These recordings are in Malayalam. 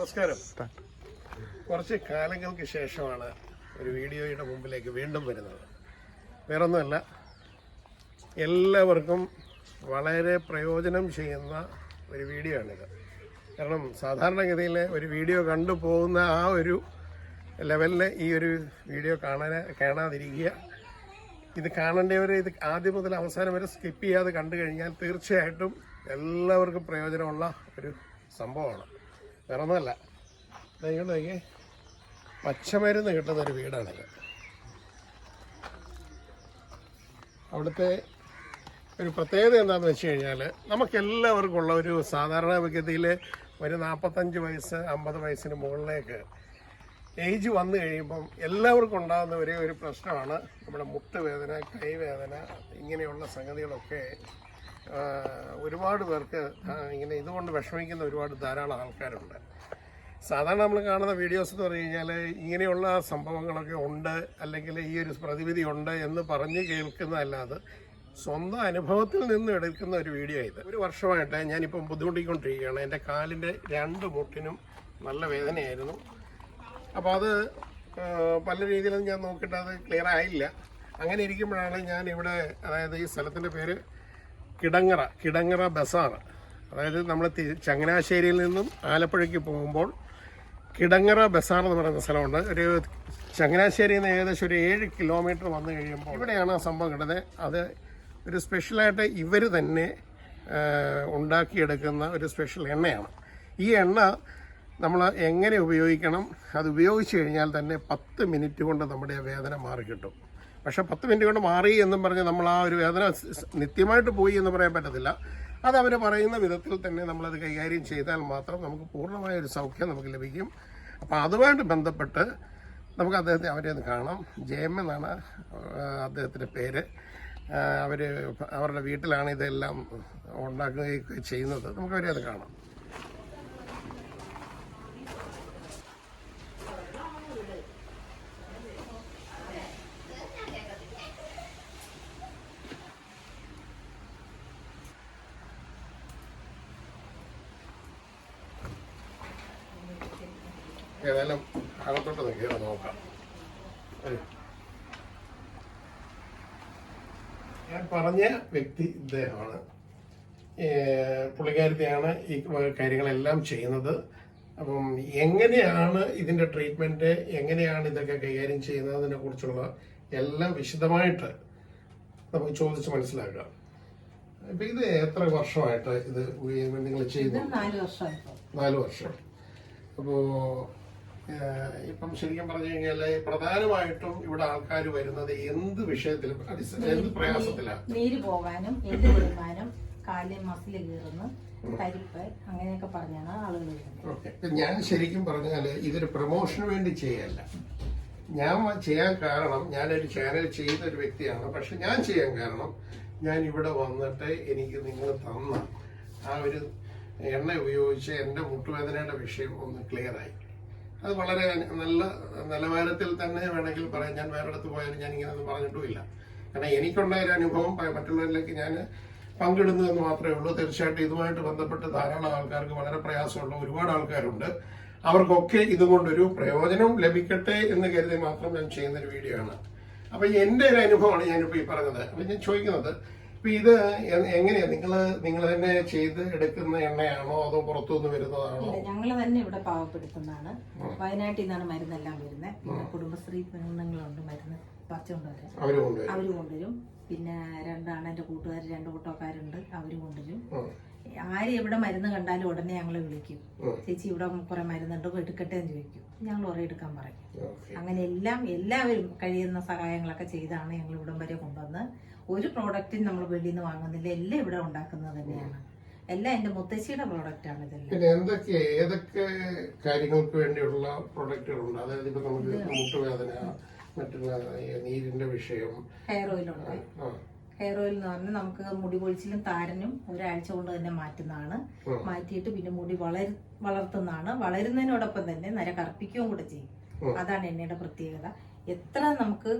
നമസ്കാരം. കുറച്ച് കാലങ്ങൾക്ക് ശേഷമാണ് ഒരു വീഡിയോയുടെ മുമ്പിലേക്ക് വീണ്ടും വരുന്നത്. വേറൊന്നുമല്ല എല്ലാവർക്കും വളരെ പ്രയോജനം ചെയ്യുന്ന ഒരു വീഡിയോ ആണിത്. കാരണം സാധാരണഗതിയിൽ ഒരു വീഡിയോ കണ്ടു പോകുന്ന ആ ഒരു ലെവലിൽ ഈ ഒരു വീഡിയോ കാണാൻ കാണാതിരിക്കുക. ഇത് കാണേണ്ടവർ ഇത് ആദ്യം മുതൽ അവസാനം വരെ സ്കിപ്പ് ചെയ്യാതെ കണ്ടു കഴിഞ്ഞാൽ തീർച്ചയായിട്ടും എല്ലാവർക്കും പ്രയോജനമുള്ള ഒരു സംഭവമാണ്. വേറെ ഒന്നുമല്ല ഇങ്ങോട്ട് നോക്കി പച്ചമരുന്ന് കിട്ടുന്ന ഒരു വീടാണിത്. അവിടുത്തെ ഒരു പ്രത്യേകത എന്താണെന്ന് വെച്ച് കഴിഞ്ഞാൽ നമുക്കെല്ലാവർക്കും ഉള്ള ഒരു സാധാരണ വ്യക്തിയിൽ ഒരു നാൽപ്പത്തഞ്ച് വയസ്സ് അമ്പത് വയസ്സിന് മുകളിലേക്ക് ഏജ് വന്നു കഴിയുമ്പം എല്ലാവർക്കും ഉണ്ടാകുന്ന ഒരേ ഒരു പ്രശ്നമാണ് നമ്മുടെ മുട്ടുവേദന കൈവേദന ഇങ്ങനെയുള്ള സംഗതികളൊക്കെ ഒരുപാട് പേർക്ക് ഇങ്ങനെ ഇതുകൊണ്ട് വിഷമിക്കുന്ന ഒരുപാട് ധാരാളം ആൾക്കാരുണ്ട്. സാധാരണ നമ്മൾ കാണുന്ന വീഡിയോസ് എന്ന് പറഞ്ഞു കഴിഞ്ഞാൽ ഇങ്ങനെയുള്ള സംഭവങ്ങളൊക്കെ ഉണ്ട് അല്ലെങ്കിൽ ഈ ഒരു പ്രതിവിധി ഉണ്ട് എന്ന് പറഞ്ഞ് കേൾക്കുന്നതല്ലാതെ സ്വന്തം അനുഭവത്തിൽ നിന്ന് എടുക്കുന്ന ഒരു വീഡിയോ ഇത്. ഒരു വർഷമായിട്ട് ഞാനിപ്പം ബുദ്ധിമുട്ടിക്കൊണ്ടിരിക്കുകയാണ്. എന്റെ കാലിന്റെ രണ്ട് മുട്ടിനും നല്ല വേദനയായിരുന്നു. അപ്പോൾ അത് പല രീതിയിലും ഞാൻ നോക്കിയിട്ട് അത് ക്ലിയർ ആയില്ല. അങ്ങനെ ഇരിക്കുമ്പോഴാണ് ഞാൻ ഇവിടെ അതായത് ഈ സ്ഥലത്തിന്റെ പേര് കിടങ്ങറ കിടങ്ങറ ബസാർ. അതായത് നമ്മൾ ചങ്ങനാശ്ശേരിയിൽ നിന്നും ആലപ്പുഴയ്ക്ക് പോകുമ്പോൾ കിടങ്ങറ ബസാർ എന്ന് പറയുന്ന സ്ഥലമുണ്ട്. ഒരു ചങ്ങനാശ്ശേരിയിൽ നിന്ന് ഏകദേശം ഒരു ഏഴ് കിലോമീറ്റർ വന്നു കഴിയുമ്പോൾ ഇവിടെയാണ് ആ സംഭവം കിട്ടുന്നത് അത് ഒരു സ്പെഷ്യലായിട്ട് ഇവർ തന്നെ ഉണ്ടാക്കിയെടുക്കുന്ന ഒരു സ്പെഷ്യൽ എണ്ണയാണ്. ഈ എണ്ണ നമ്മൾ എങ്ങനെ ഉപയോഗിക്കണം? അത് ഉപയോഗിച്ച് കഴിഞ്ഞാൽ തന്നെ പത്ത് മിനിറ്റ് കൊണ്ട് നമ്മുടെ വേദന മാറി കിട്ടും പക്ഷേ പത്ത് മിനിറ്റ് കൊണ്ട് മാറി എന്നും പറഞ്ഞ് നമ്മൾ ആ ഒരു വേദന നിത്യമായിട്ട് പോയി എന്ന് പറയാൻ പറ്റത്തില്ല. അത് അവർ പറയുന്ന വിധത്തിൽ തന്നെ നമ്മളത് കൈകാര്യം ചെയ്താൽ മാത്രം നമുക്ക് പൂർണമായ ഒരു സൗഖ്യം നമുക്ക് ലഭിക്കും. അപ്പോൾ അതുമായിട്ട് ബന്ധപ്പെട്ട് നമുക്ക് അദ്ദേഹത്തെ അവരെ ഒന്ന് കാണാം. ജയം എന്നാണ് അദ്ദേഹത്തിന്റെ പേര്. അവർ അവരുടെ വീട്ടിലാണ് ഇതെല്ലാം ഉണ്ടാക്കുകയൊക്കെ ചെയ്യുന്നത്. നമുക്ക് അവരെ അത് കാണാം. ഏതായാലും അകത്തോട്ട് നിൽക്കുക നോക്കാം. ഞാൻ പറഞ്ഞ വ്യക്തി ഇദ്ദേഹമാണ്. പുള്ളിക്കാരിയാണ് പുള്ളിക്കാരത്തെയാണ് ഈ കാര്യങ്ങളെല്ലാം ചെയ്യുന്നത്. അപ്പം എങ്ങനെയാണ് ഇതിന്റെ ട്രീറ്റ്മെന്റ് എങ്ങനെയാണ് ഇതൊക്കെ കൈകാര്യം ചെയ്യുന്നതിനെ കുറിച്ചുള്ള എല്ലാം വിശദമായിട്ട് നമുക്ക് ചോദിച്ച് മനസ്സിലാക്കാം. ഇപ്പൊ ഇത് എത്ര വർഷമായിട്ട് ഇത് നിങ്ങൾ ചെയ്യുന്നു? നാല് വർഷം. അപ്പോ ഏഹ്, ഇപ്പം ശരിക്കും പറഞ്ഞു കഴിഞ്ഞാൽ പ്രധാനമായിട്ടും ഇവിടെ ആൾക്കാർ വരുന്നത് എന്ത് വിഷയത്തിലും എന്ത് പ്രയാസത്തിലാണ് നീര് പോകാനും എന്ത് വരുമാനം കാലിൽ മസിൽ കീറുന്നു തരിപ്പ് അങ്ങനെയൊക്കെ പറഞ്ഞാണ് ആളുകൾ വരുന്നത്. ഞാൻ ശരിക്കും പറഞ്ഞാൽ ഇതൊരു പ്രൊമോഷന് വേണ്ടി ചെയ്യല്ല. ഞാൻ ചെയ്യാൻ കാരണം ഞാനൊരു ചാനൽ ചെയ്ത ഒരു വ്യക്തിയാണ്. പക്ഷെ ഞാൻ ചെയ്യാൻ കാരണം ഞാൻ ഇവിടെ വന്നിട്ട് എനിക്ക് നിങ്ങൾ തന്ന ആ ഒരു എണ്ണ ഉപയോഗിച്ച് എന്റെ മുട്ടുവേദനയുടെ വിഷയം ഒന്ന് ക്ലിയർ ആയി. അത് വളരെ നല്ല നിലവാരത്തിൽ തന്നെ വേണമെങ്കിൽ പറയാം. ഞാൻ വേറെ അടുത്ത് പോയാലും ഞാൻ ഇങ്ങനെ ഒന്നും പറഞ്ഞിട്ടുമില്ല. കാരണം എനിക്കുണ്ടായ ഒരു അനുഭവം മറ്റുള്ളവരിലേക്ക് ഞാൻ പങ്കിടുന്നു എന്ന് മാത്രമേ ഉള്ളൂ. തീർച്ചയായിട്ടും ഇതുമായിട്ട് ബന്ധപ്പെട്ട് ധാരാളം ആൾക്കാർക്ക് വളരെ പ്രയാസമുള്ള ഒരുപാട് ആൾക്കാരുണ്ട്. അവർക്കൊക്കെ ഇതുകൊണ്ടൊരു പ്രയോജനം ലഭിക്കട്ടെ എന്ന് കരുതി മാത്രം ഞാൻ ചെയ്യുന്ന ഒരു വീഡിയോ ആണ്. അപ്പൊ എന്റെ ഒരു അനുഭവമാണ് ഞാനിപ്പോ ഈ പറഞ്ഞത്. അപ്പൊ ഞാൻ ചോദിക്കുന്നത് ഇപ്പൊ ഇത് എങ്ങനെയാ? നിങ്ങൾ നിങ്ങൾ തന്നെ ചെയ്ത് എടുക്കുന്ന എണ്ണയാണോ? അതോ പുറത്തുനിന്ന് വരുന്നതാണോ? ഞങ്ങൾ തന്നെ ഇവിടെ പാവപ്പെടുത്തുന്നതാണ് വയനാട്ടിൽ നിന്നാണ് മരുന്നെല്ലാം വരുന്നത് പിന്നെ കുടുംബശ്രീ പെണ്ണുങ്ങളുണ്ട് മരുന്ന് പച്ചകൊണ്ടുവരും അവർ കൊണ്ടുവരും. പിന്നെ രണ്ടാണ് എന്റെ കൂട്ടുകാർ രണ്ട് കൂട്ടക്കാരുണ്ട് അവർ കൊണ്ടുവരും. ആര് എവിടെ മരുന്ന് കണ്ടാലും ഉടനെ ഞങ്ങൾ വിളിക്കും. ചേച്ചി ഇവിടെ കുറെ മരുന്നുണ്ട് എടുക്കട്ടെ എന്ന് ചോദിക്കും. ഞങ്ങൾ കുറെ എടുക്കാൻ പറയും. അങ്ങനെ എല്ലാം എല്ലാവരും കഴിയുന്ന സഹായങ്ങളൊക്കെ ചെയ്താണ് ഞങ്ങൾ ഇവിടം വരെ കൊണ്ടുവന്ന്. ഒരു പ്രോഡക്റ്റും നമ്മൾ വെളിയിൽ നിന്ന് വാങ്ങുന്നില്ല. എല്ലാം ഇവിടെ ഉണ്ടാക്കുന്നത് തന്നെയാണ്. എല്ലാം എന്റെ മുത്തശ്ശിയുടെ പ്രോഡക്റ്റാണ് ഇതെല്ലാം. പിന്നെ എന്തൊക്കെ ഏതൊക്കെ കാര്യങ്ങൾക്ക് വേണ്ടിയുള്ള പ്രൊഡക്റ്റുകളുണ്ട് അതായത് ഇപ്പൊ നമുക്ക് മുട്ടുവേദന മറ്റുള്ള നീരിന്റെ വിഷയം. ഹെയർ ഓയിലുണ്ട് ഉണ്ട്. ഹെയർ ഓയിൽ എന്ന് പറഞ്ഞാൽ നമുക്ക് മുടി കൊഴിച്ചിലും താരനും ഒരാഴ്ച കൊണ്ട് തന്നെ മാറ്റുന്നതാണ്. മാറ്റിയിട്ട് പിന്നെ മുടി വളർ വളർത്തുന്നതാണ്. വളരുന്നതിനോടൊപ്പം തന്നെ നര കറുപ്പിക്കുകയും കൂടെ ചെയ്യും. അതാണ് എണ്ണയുടെ പ്രത്യേകത. എത്ര നമുക്ക്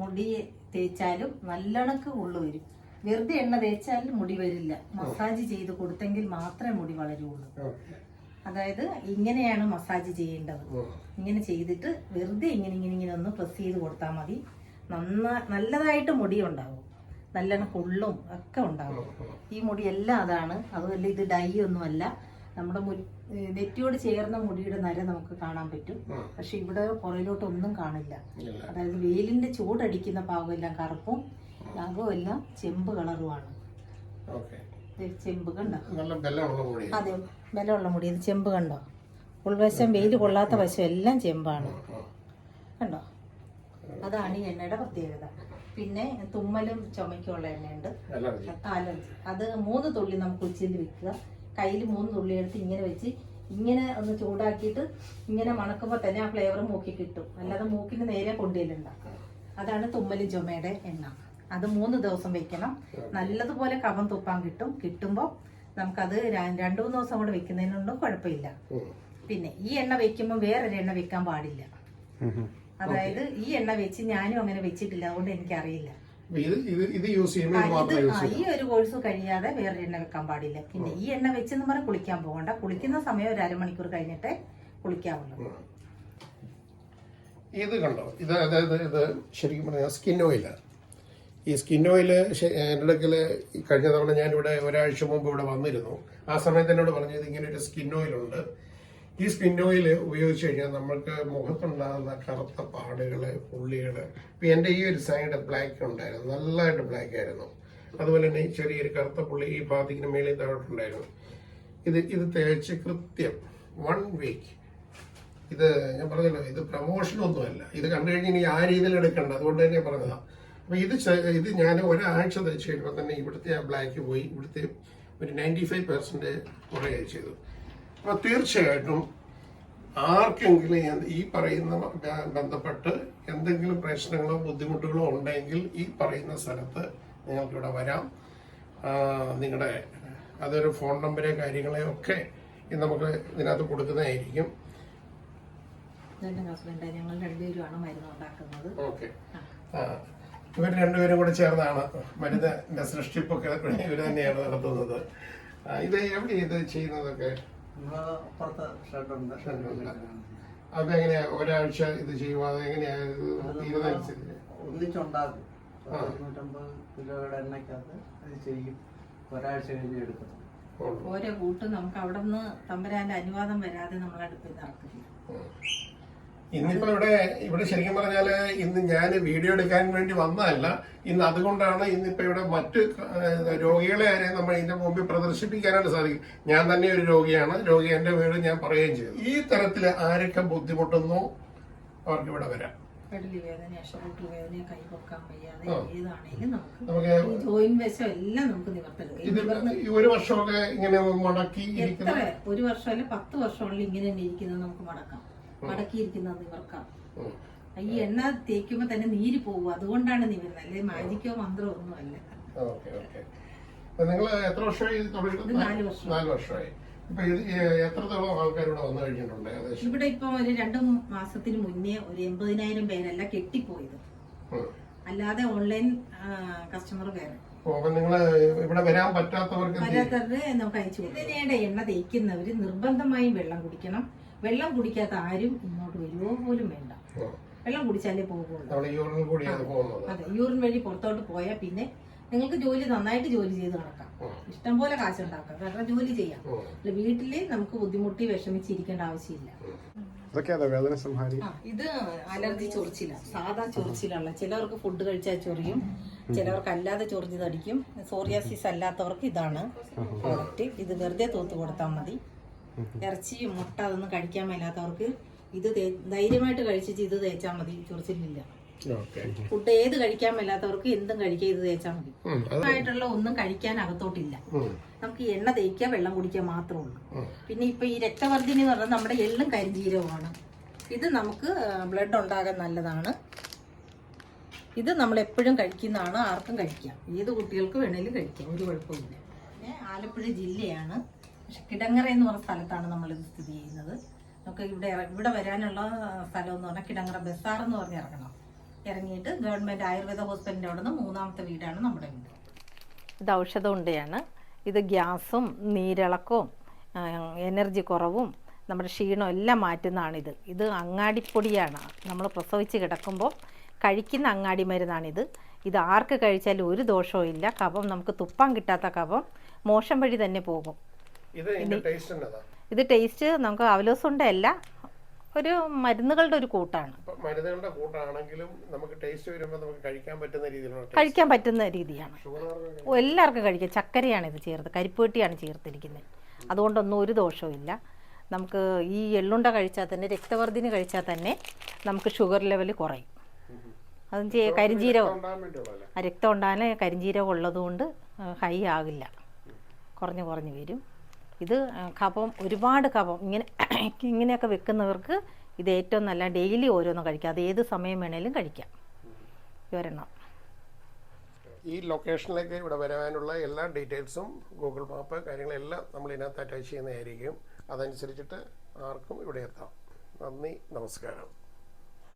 മുടി തേച്ചാലും നല്ലണക്ക് ഉള്ളു വരും. വെറുതെ എണ്ണ തേച്ചാൽ മുടി വരില്ല. മസാജ് ചെയ്ത് കൊടുത്തെങ്കിൽ മാത്രമേ മുടി വളരുള്ളൂ. അതായത് ഇങ്ങനെയാണ് മസാജ് ചെയ്യേണ്ടത്. ഇങ്ങനെ ചെയ്തിട്ട് വെറുതെ ഇങ്ങനെ ഇങ്ങനെ ഇങ്ങനെ ഒന്ന് പ്രസ് ചെയ്ത് കൊടുത്താൽ മതി. നന്ന നല്ലതായിട്ട് മുടി ഉണ്ടാവും. നല്ലോണം കൊള്ളും ഒക്കെ ഉണ്ടാവും. ഈ മുടി എല്ലാം അതാണ്. അതുമല്ല ഇത് ഡൈ ഒന്നുമല്ല. നമ്മുടെ നെറ്റിയോട് ചേർന്ന മുടിയുടെ നര നമുക്ക് കാണാൻ പറ്റും. പക്ഷെ ഇവിടെ പുറയിലോട്ട് ഒന്നും കാണില്ല. അതായത് വെയിലിന്റെ ചൂടടിക്കുന്ന പാകമെല്ലാം കറുപ്പും ഭാഗവും എല്ലാം ചെമ്പ് കളറുമാണ്. ചെമ്പ് കണ്ടോ? നല്ല ബലമുള്ള മുടി. അതെ ബലമുള്ള മുടി. ഇത് ചെമ്പ് കണ്ടോ? ഉൾവശം വെയിൽ കൊള്ളാത്ത വശം എല്ലാം ചെമ്പാണ്. കണ്ടോ? അതാണ് ഈ എണ്ണയുടെ പ്രത്യേകത. പിന്നെ തുമ്മലും ചുമയ്ക്കുള്ള എണ്ണയുണ്ട്. അലർജി. അത് മൂന്ന് തുള്ളി നമുക്ക് ഉച്ചയിൽ വെക്കുക. കയ്യിൽ മൂന്ന് തുള്ളി എടുത്ത് ഇങ്ങനെ വെച്ച് ഇങ്ങനെ ഒന്ന് ചൂടാക്കിയിട്ട് ഇങ്ങനെ മണക്കുമ്പോൾ തന്നെ ആ ഫ്ലേവർ മൂക്കി കിട്ടും. അല്ലാതെ മൂക്കിന് നേരെ കൊണ്ടുവരണ്ട. അതാണ് തുമ്മലും ചുമയുടെ എണ്ണ. അത് മൂന്ന് ദിവസം വെക്കണം. നല്ലതുപോലെ കഫം തുപ്പാൻ കിട്ടും. കിട്ടുമ്പോൾ നമുക്കത് രണ്ടു മൂന്ന് ദിവസം കൂടെ വെക്കുന്നതിനൊന്നും കുഴപ്പമില്ല. പിന്നെ ഈ എണ്ണ വെക്കുമ്പോൾ വേറൊരു എണ്ണ വെക്കാൻ പാടില്ല. അതായത് ഈ എണ്ണ വെച്ച് ഞാനും അങ്ങനെ വെച്ചിട്ടില്ല. അതുകൊണ്ട് എനിക്കറിയില്ല. ഇത് ഇത് ഇത് യൂസ് ചെയ്യുമ്പോൾ ഇത് മാത്രമേ യൂസ് ഈ ഒരു കോഴ്സ് കഴിയാതെ വേറെ എണ്ണ വെക്കാൻ പാടില്ല. പിന്നെ ഈ എണ്ണ വെച്ചെന്ന് പറഞ്ഞാൽ കുളിക്കാൻ പോകണ്ട. കുളിക്കുന്ന സമയം ഒരു അരമണിക്കൂർ കഴിഞ്ഞിട്ടേ കുളിക്കാവുള്ളൂ. ഇത് കണ്ടോ? ഇത് അതായത് ഇത് ശരിക്കും പറഞ്ഞാൽ സ്കിൻ ഓയിലാണ് ഈ സ്കിൻ ഓയിൽ എന്റെ അടുക്കൽ കഴിഞ്ഞ തവണ ഞാനിവിടെ ഒരാഴ്ച മുമ്പ് ഇവിടെ വന്നിരുന്നു. ആ സമയത്ത് എന്നോട് പറഞ്ഞത് ഇങ്ങനെ ഒരു സ്കിൻ ഓയിലുണ്ട് ഈ സ്കിൻ ഓയിൽ ഉപയോഗിച്ച് കഴിഞ്ഞാൽ നമുക്ക് മുഖത്തുണ്ടാകുന്ന കറുത്ത പാടുകൾ പുള്ളികൾ ഇപ്പം എന്റെ ഈ ഒരു സൈഡ് ബ്ലാക്ക് ഉണ്ടായിരുന്നു നല്ലതായിട്ട് ബ്ലാക്ക് ആയിരുന്നു. അതുപോലെ തന്നെ ചെറിയൊരു കറുത്ത പുള്ളി ഈ ഭാഗത്തിന് മേളിൽ താഴോട്ടുണ്ടായിരുന്നു. ഇത് ഇത് തേച്ച് കൃത്യം വൺ വീക്ക് ഇത് ഞാൻ പറഞ്ഞല്ലോ ഇത് പ്രമോഷനൊന്നുമല്ല ഇത് കണ്ടു കഴിഞ്ഞ് ഇനി ആ രീതിയിൽ എടുക്കണ്ട. അതുകൊണ്ട് തന്നെ പറഞ്ഞതാണ് അപ്പം ഇത് ഇത് ഞാൻ ഒരാഴ്ച തയ്ച്ച് കഴിയുമ്പോൾ തന്നെ ഇവിടുത്തെ ആ ബ്ലാക്ക് പോയി ഇവിടുത്തെ ഒരു നയന്റി ഫൈവ് പെർസെന്റ് കുറയുകയും ചെയ്തു. അപ്പൊ തീർച്ചയായിട്ടും ആർക്കെങ്കിലും ഈ പറയുന്ന ബന്ധപ്പെട്ട് എന്തെങ്കിലും പ്രശ്നങ്ങളോ ബുദ്ധിമുട്ടുകളോ ഉണ്ടെങ്കിൽ ഈ പറയുന്ന സ്ഥലത്ത് നിങ്ങൾക്കിവിടെ വരാം. നിങ്ങളുടെ അതൊരു ഫോൺ നമ്പരെ കാര്യങ്ങളെ ഒക്കെ നമുക്ക് ഇതിനകത്ത് കൊടുക്കുന്നതായിരിക്കും. ഓക്കെ. ഇവർ രണ്ടുപേരും കൂടെ ചേർന്നാണ് മരുന്നിന്റെ സൃഷ്ടിപ്പൊക്കെ ഇവർ തന്നെയാണ് നടത്തുന്നത്. ഇത് എവിടെ ഇത് ചെയ്യുന്നതൊക്കെ? അതെങ്ങനെയാ ഒരാഴ്ച ഇത് ചെയ്യുവാ? അതെങ്ങനെയാ ഇത് തീരുന്നതനുസരിച്ച് ഒന്നിച്ചുണ്ടാക്കും. ഇരുന്നൂറ്റമ്പത് കിലോയുടെ എണ്ണയ്ക്കകത്ത് അത് ചെയ്യും. ഒരാഴ്ച കഴിഞ്ഞ് എടുക്കണം. ഓരോ കൂട്ടും നമുക്ക് അവിടെ നിന്ന് തമ്പരാന്റെ അനുവാദം വരാതെ നമ്മൾ അടുപ്പിൽ ഉം. ഇന്നിപ്പോ ഇവിടെ ഇവിടെ ശരിക്കും പറഞ്ഞാൽ ഇന്ന് ഞാൻ വീഡിയോ എടുക്കാൻ വേണ്ടി വന്നതല്ല. ഇന്ന് അതുകൊണ്ടാണ് ഇന്നിപ്പോ ഇവിടെ മറ്റ് രോഗികളെ ആരെയും നമ്മൾ ഇതിന്റെ മുമ്പിൽ പ്രദർശിപ്പിക്കാനായിട്ട് സാധിക്കും. ഞാൻ തന്നെ ഒരു രോഗിയാണ്. രോഗി എന്റെ വീട് ഞാൻ പറയുകയും ചെയ്തു. ഈ തരത്തിൽ ആരൊക്കെ ബുദ്ധിമുട്ടുന്നു? അവർക്ക് ഇവിടെ വരാം. ഒരു വർഷമൊക്കെ ഇങ്ങനെ മുടക്കി ഒരു വർഷം വർഷമല്ല പത്ത് വർഷം ഇങ്ങനെ തന്നെ ഇരിക്കുന്നത് നമുക്ക് മടക്കാം. മടക്കിയിരിക്കുന്നത് നിവർക്കാം ഉം. ഈ എണ്ണ തേക്കുമ്പോ തന്നെ നീര് പോകും അതുകൊണ്ടാണ് നിവരുന്നത് അല്ലെ? മാജിക്കോ മന്ത്രമോ ഒന്നും അല്ല നിങ്ങൾ എത്ര വർഷമായി നാല് വർഷമായി. ഇപ്പൊ ഇത് ആൾക്കാർ ഇവിടെ വന്നു കഴിഞ്ഞിട്ടുണ്ട് ഏകദേശം? ഇവിടെ ഇപ്പൊ ഒരു രണ്ടു മാസത്തിന് മുന്നേ ഒരു എൺപതിനായിരം പേരല്ല കെട്ടിപ്പോയത്. അല്ലാതെ ഓൺലൈൻ കസ്റ്റമർ അപ്പൊ നിങ്ങൾ ഇവിടെ വരാൻ പറ്റാത്തവർക്ക് നമുക്ക് അയച്ചു ഇതിനയുടെ എണ്ണ തേക്കുന്നവര് നിർബന്ധമായും വെള്ളം കുടിക്കണം. വെള്ളം കുടിക്കാത്ത ആരും ഇങ്ങോട്ട് വരുവോ പോലും വേണ്ട. വെള്ളം കുടിച്ചാലേ പോകുള്ളൂ അതെ യൂറിൻ വഴി പുറത്തോട്ട് പോയാൽ പിന്നെ നിങ്ങൾക്ക് ജോലി നന്നായിട്ട് ജോലി ചെയ്ത് നടക്കാം. ഇഷ്ടം പോലെ കാശുണ്ടാക്കാം. കാരണം ജോലി ചെയ്യാം. വീട്ടിൽ നമുക്ക് ബുദ്ധിമുട്ടി വിഷമിച്ചിരിക്കേണ്ട ആവശ്യമില്ല. ഇതൊക്കെയാ വേദന സംഹാരി? ഇത് അലർജി ചൊറിച്ചില. സാധാ ചൊറിച്ചിലുള്ള. ചിലവർക്ക് ഫുഡ് കഴിച്ചാൽ ചൊറിയും. ചിലവർക്ക് അല്ലാതെ ചൊറിഞ്ഞ് തടിക്കും. സോറിയാസിസ് അല്ലാത്തവർക്ക് ഇതാണ്. പ്രോഡക്റ്റ് ഇത് വെറുതെ തൂത്ത് കൊടുത്താൽ മതി. ഇറച്ചി മുട്ട അതൊന്നും കഴിക്കാൻ മേലാത്തവർക്ക് ഇത് ധൈര്യമായിട്ട് കഴിച്ചിട്ട് ഇത് തേച്ചാൽ മതി. ചൊറിച്ചിലില്ല. ഫുഡ് ഏത് കഴിക്കാൻ മേലാത്തവർക്ക് എന്തും കഴിക്കുക ഇത് തേച്ചാൽ മതി. ആയിട്ടുള്ള ഒന്നും കഴിക്കാൻ അകത്തോട്ടില്ല. നമുക്ക് എണ്ണ തേക്കുക വെള്ളം കുടിക്കുക മാത്രമേ ഉള്ളൂ. പിന്നെ ഇപ്പൊ ഈ രക്തവർദ്ധിനി എന്ന് പറഞ്ഞാൽ നമ്മുടെ എള്ളും കരിഞ്ജീരവുമാണ് ഇത് നമുക്ക് ബ്ലഡ് ഉണ്ടാകാൻ നല്ലതാണ്. ഇത് നമ്മൾ എപ്പോഴും കഴിക്കുന്നതാണ് ആർക്കും കഴിക്കാം. ഏത് കുട്ടികൾക്ക് വേണേലും കഴിക്കാം ഒരു കുഴപ്പമില്ല ആലപ്പുഴ ജില്ലയാണ് പക്ഷെ കിടങ്ങറ എന്ന് പറഞ്ഞ സ്ഥലത്താണ് നമ്മളിത് സ്ഥിതി ചെയ്യുന്നത്. നമുക്ക് ഇവിടെ ഇവിടെ വരാനുള്ള സ്ഥലം എന്ന് പറഞ്ഞാൽ കിടങ്ങറ ബസാർ എന്ന് പറഞ്ഞ് ഇറങ്ങണം. ഇറങ്ങിയിട്ട് ഗവൺമെന്റ് ആയുർവേദ ഹോസ്പിറ്റലിന്റെ അവിടെ നിന്ന് മൂന്നാമത്തെ വീടാണ് നമ്മുടെ വീട്. ഇത് ഔഷധ ഉണ്ടയാണ്. ഇത് ഗ്യാസും നീരിളക്കവും എനർജി കുറവും നമ്മുടെ ക്ഷീണം എല്ലാം മാറ്റുന്നതാണിത്. ഇത് ഇത് അങ്ങാടിപ്പൊടിയാണ്. നമ്മൾ പ്രസവിച്ച് കിടക്കുമ്പോൾ കഴിക്കുന്ന അങ്ങാടി മരുന്നാണിത്. ഇത് ആർക്ക് കഴിച്ചാലും ഒരു ദോഷവും ഇല്ല. കഫം നമുക്ക് തുപ്പാൻ കിട്ടാത്ത കഫം മോശം വഴി തന്നെ പോകും. ഇത് ടേസ്റ്റ് നമുക്ക് അവലോസുണ്ട അല്ല ഒരു മരുന്നുകളുടെ ഒരു കൂട്ടാണ്. മരുന്നുകളുടെ കൂട്ടാണെങ്കിലും നമുക്ക് ടേസ്റ്റ് വരുമ്പോൾ നമുക്ക് കഴിക്കാൻ പറ്റുന്ന രീതിയിലുള്ള കഴിക്കാൻ പറ്റുന്ന രീതിയാണ്. എല്ലാവർക്കും കഴിക്കാം. ചക്കരയാണ് ഇത് ചേർത്ത് കരിപ്പുവെട്ടിയാണ് ചേർത്തിരിക്കുന്നത്. അതുകൊണ്ടൊന്നും ഒരു ദോഷവും ഇല്ല. നമുക്ക് ഈ എള്ളുണ്ട കഴിച്ചാൽ തന്നെ രക്തവർദ്ധിനി കഴിച്ചാൽ തന്നെ നമുക്ക് ഷുഗർ ലെവൽ കുറയും. അതും ചെയ്യ കരിഞ്ജീരകം രക്തം ഉണ്ടാകാൻ കരിഞ്ജീരകം ഉള്ളതുകൊണ്ട് ഹൈ ആകില്ല. കുറഞ്ഞ് കുറഞ്ഞ് വരും. ഇത് കപം ഒരുപാട് കഫം ഇങ്ങനെ ഇങ്ങനെയൊക്കെ വെക്കുന്നവർക്ക് ഇത് ഏറ്റവും നല്ല ഡെയിലി ഓരോന്നും കഴിക്കാം. അത് ഏത് സമയം വേണേലും കഴിക്കാം. ഒരെണ്ണം ഈ ലൊക്കേഷനിലേക്ക് ഇവിടെ വരാനുള്ള എല്ലാ ഡീറ്റെയിൽസും ഗൂഗിൾ മാപ്പ് കാര്യങ്ങളെല്ലാം നമ്മൾ ഇതിനകത്ത് അറ്റാച്ച് ചെയ്യുന്നതായിരിക്കും. അതനുസരിച്ചിട്ട് ആർക്കും ഇവിടെ എത്താം. നന്ദി നമസ്കാരം.